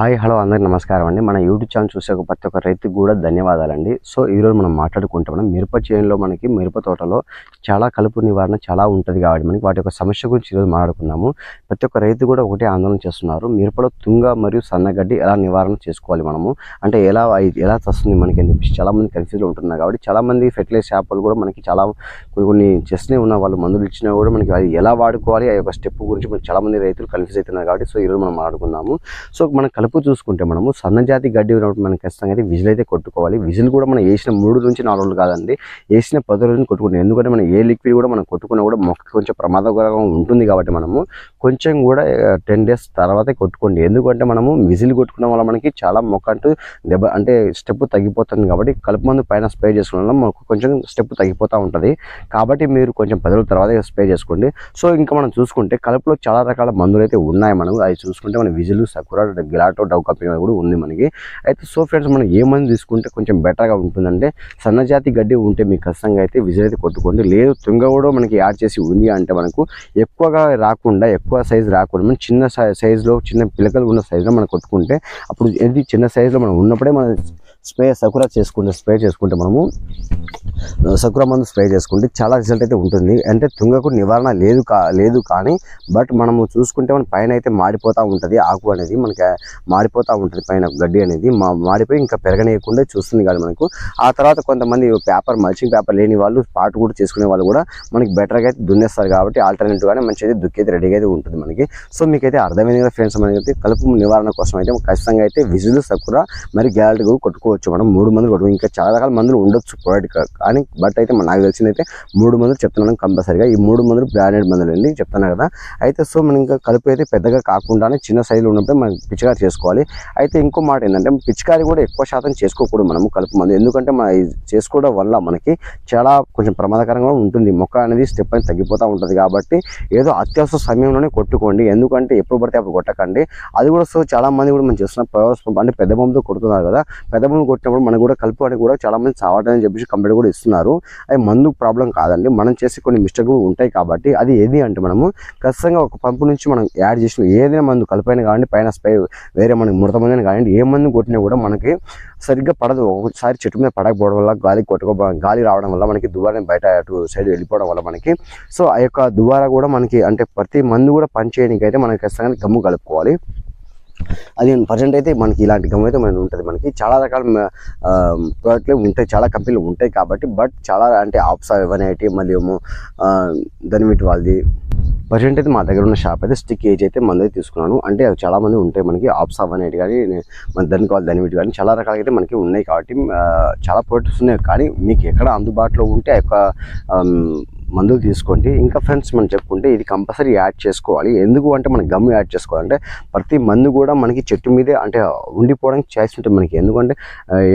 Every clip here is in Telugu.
హాయ్ హలో అందరికి నమస్కారం అండి. మన యూట్యూబ్ ఛానల్ చూసే ఒక ప్రతి ఒక్క రైతుకు కూడా ధన్యవాదాలండి. సో ఈరోజు మనం మాట్లాడుకుంటే మనం మిరప చేనులో మనకి మిరప తోటలో చాలా కలుపు నివారణ చాలా ఉంటుంది కాబట్టి మనకి వాటి యొక్క సమస్య గురించి ఈరోజు మాట్లాడుకున్నాము ప్రతి ఒక్క రైతు కూడా ఒకటే ఆందోళన చేస్తున్నారు. మిరపలో తుంగ మరియు సన్నగడ్డి ఎలా నివారణ చేసుకోవాలి మనము? అంటే ఎలా ఎలా వస్తుంది మనకి అని చెప్పేసి చాలా మంది కన్ఫ్యూజ్లో ఉంటున్నారు కాబట్టి చాలామంది ఫెర్టిలైజ్ షాపులు కూడా మనకి చాలా కొన్ని కొన్ని చేస్తూనే ఉన్న వాళ్ళు మందులు ఇచ్చినా కూడా మనకి అది ఎలా వాడుకోవాలి ఆ యొక్క స్టెప్ గురించి మనకి చాలామంది రైతులు కన్ఫ్యూజ్ అవుతున్నారు కాబట్టి సో ఈరోజు మనం మాట్లాడుకున్నాము సో మన కలుపు చూసుకుంటే మనము సన్నజాతి గడ్డి ఉన్నప్పుడు మనం ఖచ్చితంగా అయితే విజిల్ అయితే కొట్టుకోవాలి. విజిల్ కూడా మనం వేసిన మూడు నుంచి నాలుగు రోజులు కాదండి. వేసిన పది రోజులు కొట్టుకుంటాం ఎందుకంటే మనం ఏ లిక్విడ్ కూడా మనం కొట్టుకున్నా కూడా మొక్క కొంచెం ప్రమాదకరంగా ఉంటుంది కాబట్టి మనము కొంచెం కూడా టెన్ డేస్ తర్వాతే కొట్టుకోండి. ఎందుకంటే మనము విజిల్ కొట్టుకోవడం వల్ల మనకి చాలా మొక్క అంటూ దెబ్బ అంటే స్టెప్ తగ్గిపోతుంది కాబట్టి కలుపు మందు పైన స్ప్రే చేసుకోవడం వల్ల మనకు కొంచెం స్టెప్ తగ్గిపోతూ ఉంటుంది. కాబట్టి మీరు కొంచెం పది రోజుల తర్వాత స్ప్రే చేసుకోండి. సో ఇంకా మనం చూసుకుంటే కలుపులో చాలా రకాల మందులు అయితే ఉన్నాయి. మనం అవి చూసుకుంటే మన Whistle Sakura Gelato Dove company కూడా ఉంది మనకి. అయితే సో ఫ్రెండ్స్ మనం ఏ మందు తీసుకుంటే కొంచెం బెటర్గా ఉంటుందంటే సన్నజాతి గడ్డి ఉంటే మీకు ఖచ్చితంగా అయితే విజిల్ అయితే కొట్టుకోండి. లేదు తుంగ కూడా మనకి యాడ్ చేసి ఉంది అంటే మనకు ఎక్కువగా రాకుండా ఎక్కువ సైజు రాకుండా మనం చిన్న సైజులో చిన్న పిలకలు ఉన్న సైజులో మనం కొట్టుకుంటే అప్పుడు ఇది చిన్న సైజులో మనం ఉన్నప్పుడే మనం స్ప్రే సకురా చేసుకుంటే స్ప్రే చేసుకుంటే మనము సకురా మందు స్ప్రే చేసుకుంటే చాలా రిజల్ట్ అయితే ఉంటుంది. అంటే తుంగకు నివారణ లేదు కా లేదు కానీ బట్ మనము చూసుకుంటే మన పైన అయితే మాడిపోతూ ఉంటుంది. ఆకు అనేది మనకి మాడిపోతూ ఉంటుంది పైన గడ్డి అనేది. మా మాడిపోయి ఇంకా పెరగనేయకుండా చూస్తుంది కానీ మనకు. ఆ తర్వాత కొంతమంది పేపర్ మల్చింగ్ పేపర్ లేని వాళ్ళు పాటు కూడా చేసుకునే వాళ్ళు కూడా మనకి బెటర్గా అయితే దున్నేస్తారు కాబట్టి ఆల్టర్నేటివ్గానే మంచి అయితే దుక్కి రెడీగా అయితే ఉంటుంది మనకి. సో మీకైతే అర్థమైంది కదా ఫ్రెండ్స్ మనకి కలుపు నివారణ కోసం అయితే ఖచ్చితంగా అయితే విజులు సక్కుర మరి గ్యాలరీ కొట్టుకోవచ్చు మనం మూడు మందులు కొట్టుకో ఇంకా చాలా రకాల మందులు ఉండొచ్చు ప్రోడక్ట్ కానీ బట్ అయితే నాకు తెలిసింది అయితే మూడు మందులు చెప్తున్నాను కంపల్సరీగా. ఈ మూడు మందులు బ్రాండెడ్ మందులు అండి చెప్తాను కదా. అయితే సో మనం ఇంకా కలుపు అయితే పెద్దగా కాకుండానే చిన్న సైజులో ఉన్నప్పుడే మనం పిచికారి చేసుకోవాలి. అయితే ఇంకో మాట ఏంటంటే పిచికారి కూడా ఎక్కువ శాతం చేసుకోకూడదు మనము కలుపు మందు. ఎందుకంటే మన ఇది చేసుకోవడం వల్ల మనకి చాలా కొంచెం ప్రమాదకరంగా ఉంటుంది. మొక్క అనేది స్టెప్ అనేది తగ్గిపోతూ ఉంటుంది కాబట్టి ఏదో అత్యవసర సమయంలోనే కొట్టుకోండి. ఎందుకంటే ఎప్పుడు పడితే అప్పుడు కొట్టకండి. అది కూడా సో చాలా మంది కూడా మనం చేస్తున్న పవర్స్ పంప్ అంటే పెద్ద పంపుతో కొడుతున్నారు కదా. పెద్ద పంపు కొట్టినప్పుడు మనకు కూడా కలుపు అని కూడా చాలా మంది అని చెప్పేసి కంప్లీట్ కూడా ఇస్తున్నారు. అది మందు ప్రాబ్లం కాదండి. మనం చేసే కొన్ని మిస్టేక్లు ఉంటాయి కాబట్టి అది ఏది అంటే మనము ఖచ్చితంగా ఒక పంపు నుంచి మనం యాడ్ చేసిన ఏదైనా మందు కలిపైన కానివ్వండి పైన స్ప్రే వేరే మనకి ముడత మందిని కానివ్వండి ఏ మందు కొట్టినా కూడా మనకి సరిగ్గా పడదు. ఒకసారి చెట్టు మీద పడకపోవడం వల్ల గాలి కొట్టుకో గాలి రావడం వల్ల మనకి దుబారా బయట అటు సైడ్ వెళ్ళిపోవడం వల్ల మనకి. సో ఆ యొక్క దుబారా కూడా మనకి అంటే ప్రతి మందు కూడా పనిచేయడానికి అయితే మనకి ఖచ్చితంగా గమ్ము కలుపుకోవాలి. అది ప్రజెంట్ అయితే మనకి ఇలాంటి గమ్ అయితే మనకి ఉంటుంది మనకి. చాలా రకాల ప్రోడక్ట్లు ఉంటాయి చాలా కంపెనీలు ఉంటాయి కాబట్టి బట్ చాలా అంటే ఆప్స్ వెరైటీ మళ్ళీ ఏమో దనిమిటి వాళ్ళది. ప్రజెంట్ అయితే మా దగ్గర ఉన్న షాప్ అయితే స్టిక్ ఏజ్ అయితే మంది అయితే తీసుకున్నాను. అంటే అవి చాలా మంది ఉంటాయి మనకి ఆప్స్ అవనేటి కానీ మన దాని కావాలి కానీ చాలా రకాలుగా అయితే మనకి ఉన్నాయి కాబట్టి చాలా ప్రొడక్ట్స్ ఉన్నాయి. కానీ మీకు ఎక్కడ అందుబాటులో ఉంటే ఆ యొక్క మందులు తీసుకోండి. ఇంకా ఫ్రెండ్స్ మనం చెప్పుకుంటే ఇది కంపల్సరీ యాడ్ చేసుకోవాలి. ఎందుకు అంటే మనం గమ్ యాడ్ చేసుకోవాలంటే ప్రతి మందు కూడా మనకి చెట్టు మీదే అంటే ఉండిపోవడానికి ఛాయిస్ ఉంటుంది మనకి. ఎందుకంటే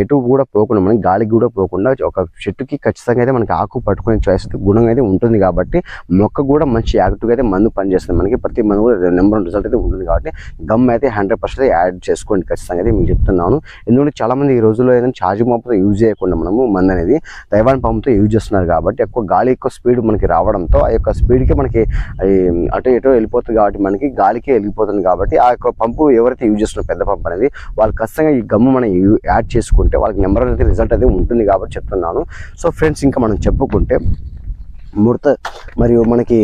ఎటు కూడా పోకుండా మనకి గాలికి కూడా పోకుండా ఒక చెట్టుకి ఖచ్చితంగా అయితే మనకి ఆకు పట్టుకునే ఛాయిస్ అయితే గుణం అయితే ఉంటుంది కాబట్టి మొక్క కూడా మంచి యాక్టివ్గా అయితే మందు పనిచేస్తుంది. మనకి ప్రతి మందు కూడా నెంబర్ రిజల్ట్ అయితే ఉంటుంది కాబట్టి గమ్ అయితే హండ్రెడ్ పర్సెంట్ యాడ్ చేసుకోండి ఖచ్చితంగా అయితే మీకు చెప్తున్నాను. ఎందుకంటే చాలా మంది ఈ రోజుల్లో ఏదైనా ఛార్జింగ్ పంపుతో యూజ్ చేయకుండా మనము మందు అనేది తైవాన్ పంపుతో యూజ్ చేస్తున్నారు కాబట్టి ఎక్కువ గాలి ఎక్కువ స్పీడ్ మనకి రావడంతో ఆ యొక్క స్పీడ్కి మనకి అటు ఇటు వెళ్ళిపోతుంది కాబట్టి మనకి గాలికి వెళ్ళిపోతుంది కాబట్టి ఆ యొక్క పంపు ఎవరైతే యూజ్ చేస్తున్నారో పెద్ద పంప్ అనేది వాళ్ళు ఖచ్చితంగా ఈ గమ్ము మనం యూ- యాడ్ చేసుకుంటే వాళ్ళకి నెంబర్ అనేది రిజల్ట్ అనేది ఉంటుంది కాబట్టి చెప్తున్నాను. సో ఫ్రెండ్స్ ఇంకా మనం చెప్పుకుంటే ముడత మరియు మనకి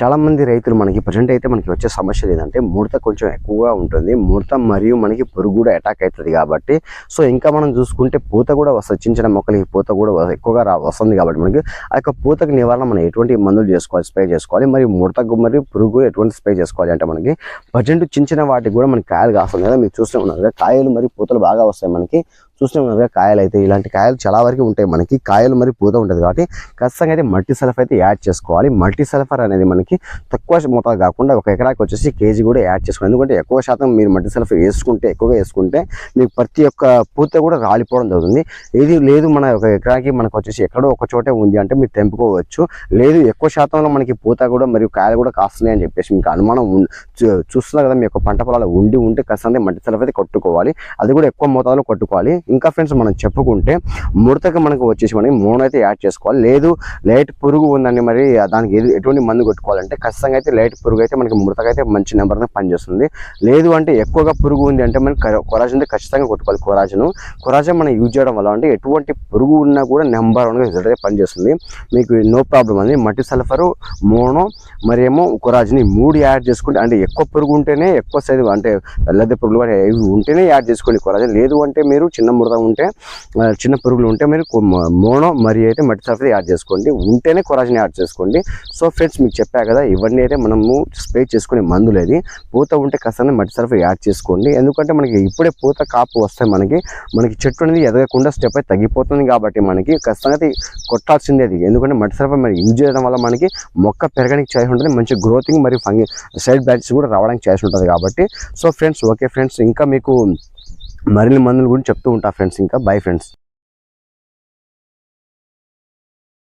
చాలామంది రైతులు మనకి ప్రజెంట్ అయితే మనకి వచ్చే సమస్య ఏంటంటే ముడత కొంచెం ఎక్కువగా ఉంటుంది. ముడత మరియు మనకి పురుగు కూడా అటాక్ అవుతుంది కాబట్టి సో ఇంకా మనం చూసుకుంటే పూత కూడా వస్తుంది చిన్న చిన్న మొక్కలకి పూత కూడా ఎక్కువగా రా వస్తుంది కాబట్టి మనకి ఆ యొక్క పూతకి నివారణ మనం ఎటువంటి మందులు చేసుకోవాలి స్ప్రే చేసుకోవాలి. మరియు ముడతకు మరియు పురుగు ఎటువంటి స్ప్రే చేసుకోవాలి అంటే మనకి ప్రజెంట్ చిన్న చిన్న వాటికి కూడా మనకి కాయలు కాస్తుంది కదా మీరు చూస్తూ ఉన్నారు కదా కాయలు మరియు పూతలు బాగా వస్తాయి మనకి. చూస్తూ కదా కాయలు అయితే ఇలాంటి కాయలు చాలా వరకు ఉంటాయి మనకి. కాయలు మరి పూత ఉంటుంది కాబట్టి ఖచ్చితంగా అయితే మల్టీ సల్ఫర్ అయితే యాడ్ చేసుకోవాలి. మల్టీ సల్ఫర్ అనేది మనకి తక్కువ మోతాదు కాకుండా ఒక ఎకరాకి వచ్చేసి కేజీ కూడా యాడ్ చేసుకోవాలి. ఎందుకంటే ఎక్కువ శాతం మీరు మల్టీ సల్ఫర్ వేసుకుంటే ఎక్కువగా వేసుకుంటే మీకు ప్రతి ఒక్క పూత కూడా రాలిపోవడం జరుగుతుంది. ఏది లేదు మన ఒక ఎకరాకి మనకు వచ్చేసి ఎక్కడో ఒక చోటే ఉంది అంటే మీరు తెంపుకోవచ్చు. లేదు ఎక్కువ శాతంలో మనకి పూత కూడా మరియు కాయలు కూడా కాస్తున్నాయి అని చెప్పేసి మీకు అనుమానం ఉం- చూ- చూస్తున్నారు కదా మీ యొక్క పంట పొలాలు ఉండి ఉంటే ఖచ్చితంగా మట్టి సల్ఫర్ అయితే కొట్టుకోవాలి. అది కూడా ఎక్కువ మోతాదులో కొట్టుకోవాలి. ఇంకా ఫ్రెండ్స్ మనం చెప్పుకుంటే ముడతకి మనకు వచ్చేసి మనకి మోనో అయితే యాడ్ చేసుకోవాలి. లేదు లైట్ పురుగు ఉందండి మరి దానికి ఏది ఎటువంటి మందు కొట్టుకోవాలంటే ఖచ్చితంగా అయితే లైట్ పురుగు అయితే మనకి ముడతకైతే మంచి నెంబర్ పనిచేస్తుంది. లేదు అంటే ఎక్కువగా పురుగు ఉంది అంటే మనకి కొరాజన్ అయితే ఖచ్చితంగా కొట్టుకోవాలి కొరాజను. కొరాజన్ మనం యూజ్ చేయడం వల్ల అంటే ఎటువంటి పురుగు ఉన్నా కూడా నెంబర్ వన్గా రిజల్ట్ అయితే పనిచేస్తుంది. మీకు నో ప్రాబ్లం అండి. మట్టి సల్ఫరు మోనో మరేమో కొరాజిన్ ఈ మూడు యాడ్ చేసుకుంటే అంటే ఎక్కువ పురుగు ఉంటేనే ఎక్కువ సైజు అంటే వెల్లది పురుగులు ఇవి ఉంటేనే యాడ్ చేసుకోండి కొరాజన్. లేదు అంటే మీరు చిన్న ముడత ఉంటే చిన్న పురుగులు ఉంటే మీరు కొ- మోనో మరి అయితే మట్టి సల్ఫర్ యాడ్ చేసుకోండి. ఉంటేనే కొరాజిన్ యాడ్ చేసుకోండి. సో ఫ్రెండ్స్ మీకు చెప్పా కదా ఇవన్నీ అయితే మనము స్ప్రే చేసుకునే మందులు అది. పూత ఉంటే ఖచ్చితంగా మట్టి సల్ఫర్ యాడ్ చేసుకోండి. ఎందుకంటే మనకి ఇప్పుడే పూత కాపు వస్తే మనకి. మనకి చెట్టు అనేది ఎదగకుండా స్టెప్ అయితే తగ్గిపోతుంది కాబట్టి మనకి ఖచ్చితంగా కొట్టాల్సిందే అది. ఎందుకంటే మట్టి సరఫ మరి యూజ్ చేయడం వల్ల మనకి మొక్క పెరగడానికి ఛాయిస్ ఉంటుంది. మంచి గ్రోతింగ్ మరియు ఫంగి సైడ్ బ్రాంచెస్ కూడా రావడానికి ఛాయిస్ ఉంటుంది కాబట్టి. సో ఫ్రెండ్స్ ఓకే ఫ్రెండ్స్ ఇంకా మీకు మరిన్ని మందుల గురించి చెప్తూ ఉంటా ఫ్రెండ్స్ ఇంకా బై ఫ్రెండ్స్